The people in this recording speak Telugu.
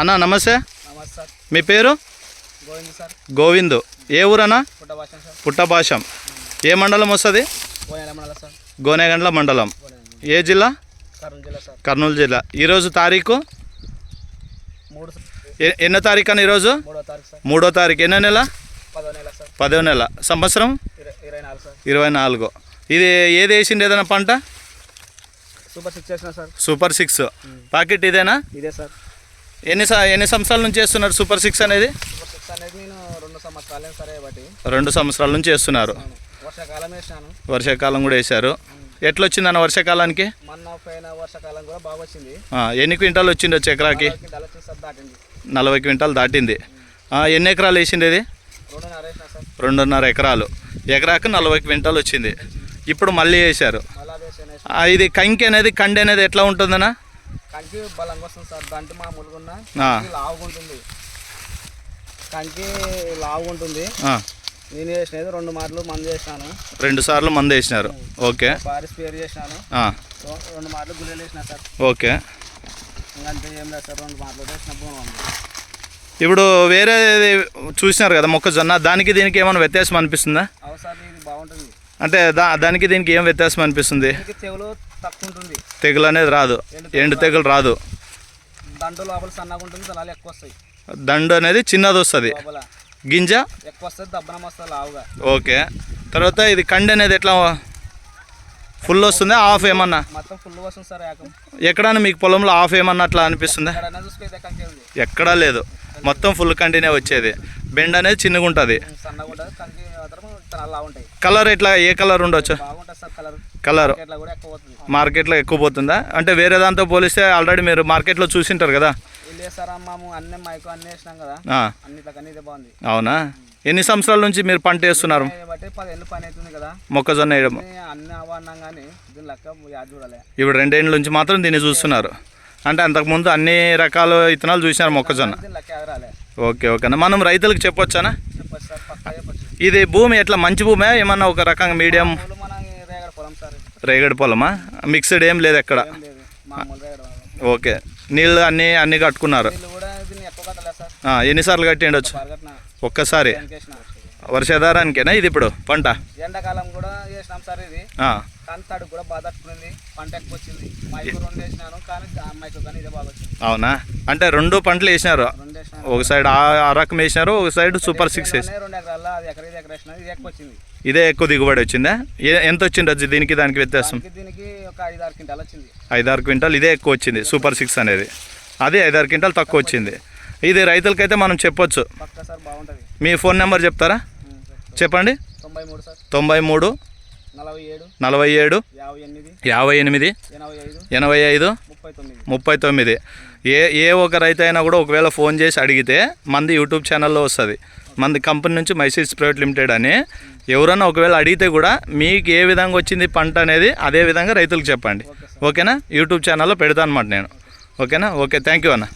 అన్న నమస్తే. మీ పేరు? గోవింద్ ఏ ఊరన్నా? పుట్టభాషం ఏ మండలం వస్తుంది? గోనేగండ్ల మండలం. ఏ జిల్లా? కర్నూలు జిల్లా ఈరోజు తారీఖు? ఎన్నో తారీఖు అని ఈరోజు? మూడో తారీఖు ఎన్నో నెల? పదో నెల సంవత్సరం? ఇరవై నాలుగు ఇది ఏది వేసింది ఏదైనా పంట? Super six super six. Packet ఇదేనా? ఇదే సార్. ఎన్ని ఎన్ని సంవత్సరాల నుంచి చేస్తున్నారు సూపర్ సిక్స్ అనేది? రెండు సంవత్సరాల నుంచి చేస్తున్నారు. వర్షాకాలం కూడా వేశారు. ఎట్లా వచ్చింది అన్న వర్షాకాలానికి ఎన్ని క్వింటాలు వచ్చింది వచ్చి ఎకరాకి? నలభై క్వింటాలు దాటింది. ఎన్ని ఎకరాలు వేసింది ఇది? రెండున్నర ఎకరాలు. ఎకరాకు నలభై క్వింటాలు వచ్చింది. ఇప్పుడు మళ్ళీ వేశారు. ఇది కంకి అనేది కండి అనేది ఎట్లా ఉంటుందన్నా? కంకి బలంగా వస్తుంది సార్ దంటి మామూలుగా ఉన్న లావుగా ఉంటుంది. కంకి లావుగా ఉంటుంది. నేను చేసినది రెండు మాటలు మందు చేసినాను రెండు సార్లు మందు వేసినారు. ఓకే. భారీ స్పేర్ చేసినాను. రెండు మాటలు గుళ్ళలు వేసిన సార్. ఓకే. ఇంకా అంతే ఏం లేదు సార్ రెండు వేసినప్పుడు ఉంది. ఇప్పుడు వేరే చూసినారు కదా మొక్కజొన్న దానికి దీనికి ఏమైనా వ్యత్యాసం అనిపిస్తుందా? అవసరం ఇది బాగుంటుంది. అంటే దా దానికి దీనికి ఏం వ్యత్యాసం అనిపిస్తుంది? తెగులు తక్కువ ఉంటుంది తెగులు అనేది రాదు. ఎండు తెగులు రాదు. దండు లోపల సన్నగా ఉంటుంది తలాలు ఎక్కువ వస్తాయి. దండు అనేది చిన్నది వస్తుంది. గింజ? ఎక్కువ వస్తుంది దబ్బనం వస్తుంది లావుగా. ఓకే. తర్వాత ఇది కండి అనేది ఎట్లా ఫుల్ వస్తుందా ఆఫ్ ఏమన్నా? మొత్తం ఫుల్ వస్తుంది సార్ ఎక్కడన్నా మీకు పొలంలో ఆఫ్ ఏమన్నా అట్లా అనిపిస్తుందా? ఎక్కడా లేదు. మొత్తం ఫుల్ కంటినే వచ్చేది. బెండ్ అనేది చిన్నగా ఉంటుంది కలర్ ఎట్లా ఏ కలర్ ఉండొచ్చు? కలర్. మార్కెట్లో ఎక్కువ పోతుందా. అంటే వేరే దాంతో పోలిస్తే ఆల్రెడీ మీరు మార్కెట్లో చూసింటారు కదా? అవునా? ఎన్ని సంవత్సరాల నుంచి మీరు పంట వేస్తున్నారు? మొక్కజొన్న వేయడం. ఇప్పుడు రెండేళ్ళ నుంచి మాత్రం దీన్ని చూస్తున్నారు. అంటే అంతకుముందు అన్ని రకాల విత్తనాలు చూసినారు మొక్కజొన్న. ఓకే ఓకేనా మనం రైతులకు చెప్పొచ్చానా చెప్పచ్చు సార్ పక్కా చెప్పచ్చు ఇది భూమి ఎట్లా? మంచి భూమే? ఏమన్నా ఒక రకంగా మీడియం రేగడ పొలం సార్ రేగడి పొలమా మిక్స్డ్ ఏం లేదు. ఎక్కడ. ఓకే. నీళ్ళు అన్నీ అన్నీ కట్టుకున్నారు. ఎన్నిసార్లు కట్టి ఉండొచ్చు? ఒక్కసారి వర్షాధారానికేనా ఇది ఇప్పుడు పంట? ఎండాకాలం కూడా చేసినాం సార్ ఇది. తడుగు కూడా బాగా తట్టుకునింది. పంట ఎక్కువ వచ్చింది. మైకు రెండు వేసినాను కానీ మైకు కానీ ఇదే బాగా వచ్చింది. అవునా? అంటే రెండు పంటలు వేసినారు. ఒక సైడ్ ఆ రకం వేసినారు ఒక సైడ్ సూపర్ సిక్స్ వేసి. ఇది ఎక్కువ వచ్చింది. దిగుబడి వచ్చిందా? ఎంత వచ్చిండొచ్చు దీనికి దానికి వ్యత్యాసం? వచ్చింది. ఐదారు క్వింటాల్ ఇదే ఎక్కువ వచ్చింది సూపర్ సిక్స్ అనేది. అదే ఐదారు క్వింటాల్ తక్కువ వచ్చింది. ఇది రైతులకైతే మనం చెప్పొచ్చు. మీ ఫోన్ నెంబర్ చెప్తారా. చెప్పండి. తొంభై మూడు నలభై ఏడు యాభై ఎనిమిది ఎనభై ఐదు ముప్పై తొమ్మిది. ఏ ఏ ఒక రైతు అయినా కూడా ఒకవేళ ఫోన్ చేసి అడిగితే మంది యూట్యూబ్ ఛానల్లో వస్తుంది. మంది కంపెనీ నుంచి మైసీస్ ప్రైవేట్ లిమిటెడ్ అని. ఎవరన్నా ఒకవేళ అడిగితే కూడా మీకు ఏ విధంగా వచ్చింది పంట అనేది అదే విధంగా రైతులకు చెప్పండి. ఓకేనా? యూట్యూబ్ ఛానల్లో పెడతా అనమాట నేను. ఓకేనా? ఓకే థ్యాంక్ యూ అన్న.